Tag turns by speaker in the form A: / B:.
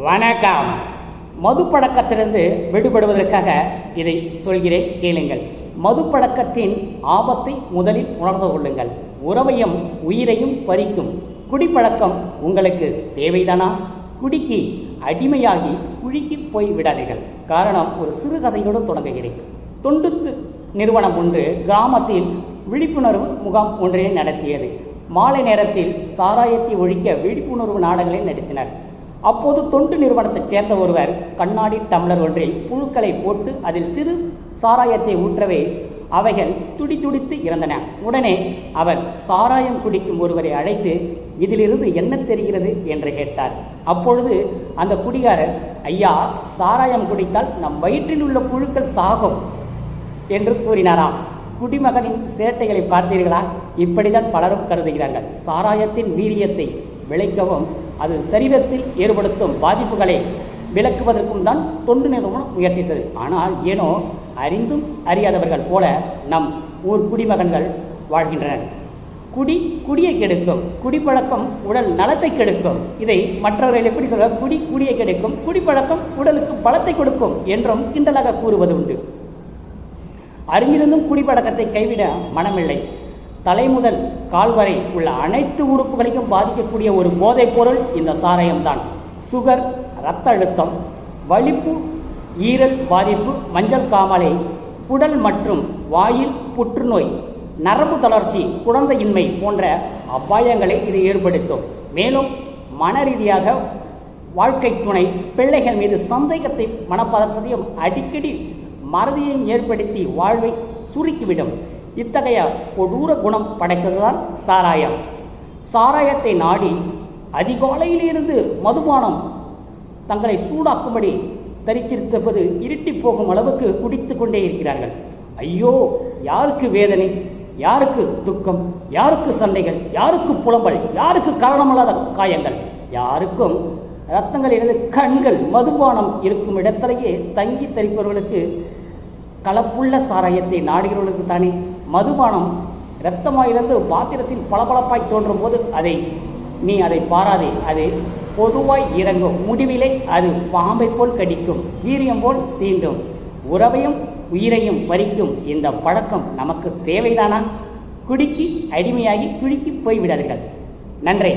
A: வணக்கம். மது பழக்கத்திலிருந்து விடுபடுவதற்காக இதை சொல்கிறேன் கேளுங்கள். மது பழக்கத்தின் ஆபத்தை முதலில் உணர்ந்து கொள்ளுங்கள். உறவையும் உயிரையும் பறிக்கும். குடிப்பழக்கம் உங்களுக்கு தேவைதானா? குடிக்கு அடிமையாகி குழிக்கு போய் விடாதீர்கள். காரணம் ஒரு சிறுகதையோடு தொடங்குகிறேன். தொண்டுத்து நிறுவனம் ஒன்று கிராமத்தில் விழிப்புணர்வு முகாம் ஒன்றை நடத்தியது. மாலை நேரத்தில் சாராயத்தை ஒழிக்க விழிப்புணர்வு நாடகங்களை நடத்தினர். அப்போது தொண்டு நிறுவனத்தைச் சேர்ந்த ஒருவர் கண்ணாடி டம்ளர் ஒன்றில் புழுக்களை போட்டு அதில் சிறு சாராயத்தை ஊற்றவே அவைகள் துடி துடித்து இறந்தன. உடனே அவர் சாராயம் குடிக்கும் ஒருவரை அழைத்து இதிலிருந்து என்ன தெரிகிறது? என்று கேட்டார். அப்பொழுது அந்த குடிகாரர் ஐயா சாராயம் குடித்தால் நம் வயிற்றில் உள்ள புழுக்கள் சாகும் என்று கூறினாராம். குடிமகனின் சேட்டைகளை பார்த்தீர்களா? இப்படிதான் பலரும் கருதுகிறார்கள். சாராயத்தின் வீரியத்தை விளைக்கவும். அது சரீரத்தில் ஏற்படுத்தும் பாதிப்புகளை விளக்குவதற்கும் தான் தொண்டு நிறுவனம் முயற்சித்தது. ஆனால் ஏனோ அறிந்தும் அறியாதவர்கள் போல நம் ஊர் குடிமகன்கள் வாழ்கின்றனர். குடி குடியை கெடுக்கும். குடிப்பழக்கம் உடல் நலத்தை கெடுக்கும். இதை மற்றவர்கள் எப்படி சொல்ல குடி குடியை கெடுக்கும். குடிப்பழக்கம் உடலுக்கு பலத்தை கொடுக்கும் என்றும் கிண்டலாக கூறுவது உண்டு. அறிஞ்சிருந்தும் குடிப்பழக்கத்தை கைவிட மனமில்லை. தலைமுதல் கால்வரை உள்ள அனைத்து உறுப்புகளையும் பாதிக்கக்கூடிய ஒரு போதைப் பொருள் இந்த சாராயம்தான். சுகர் இரத்த அழுத்தம் வலிப்பு ஈரல் பாதிப்பு மஞ்சள் காமாலை குடல் மற்றும் வாயில் புற்றுநோய் நரம்பு தளர்ச்சி குழந்தையின்மை போன்ற அபாயங்களை இது ஏற்படுத்தும். மேலும் மன ரீதியாக வாழ்க்கை துணை பிள்ளைகள் மீது சந்தேகத்தை மனப்பதற்கத்தையும் அடிக்கடி மறதியையும் ஏற்படுத்தி வாழ்வை சுருக்கிவிடும். இத்தகைய கொடூர குணம் படைத்ததுதான் சாராயம். சாராயத்தை நாடி அதிகாலையிலிருந்து மதுபானம் தங்களை சூடாக்கும்படி தரித்திருப்பது இருட்டி போகும் அளவுக்கு குடித்து கொண்டே இருக்கிறார்கள். ஐயோ யாருக்கு வேதனை? யாருக்கு துக்கம்? யாருக்கு சண்டைகள்? யாருக்கு புலம்பல்? யாருக்கு காரணமல்லாத காயங்கள்? யாருக்கும் ரத்தங்கள் இருந்து கண்கள் மதுபானம் இருக்கும் இடத்திலேயே தங்கி தரிப்பவர்களுக்கு கலப்புள்ள சாராயத்தை நாடுகிறவர்களுக்கு தானே. மதுபானம் இரத்தமாயிருந்து பாத்திரத்தில் பளபளப்பாய் தோன்றும் போது அதை நீ அதை பாராதே. அது பொதுவாய் இறங்கும். முடிவிலே அது பாம்பை போல் கடிக்கும். வீரியம் போல் தீண்டும். உறவையும் உயிரையும் பறிக்கும். இந்த பழக்கம் நமக்கு தேவைதானா? குடிக்கி அடிமையாகி குடிக்கி போய்விடாதீர்கள். நன்றி.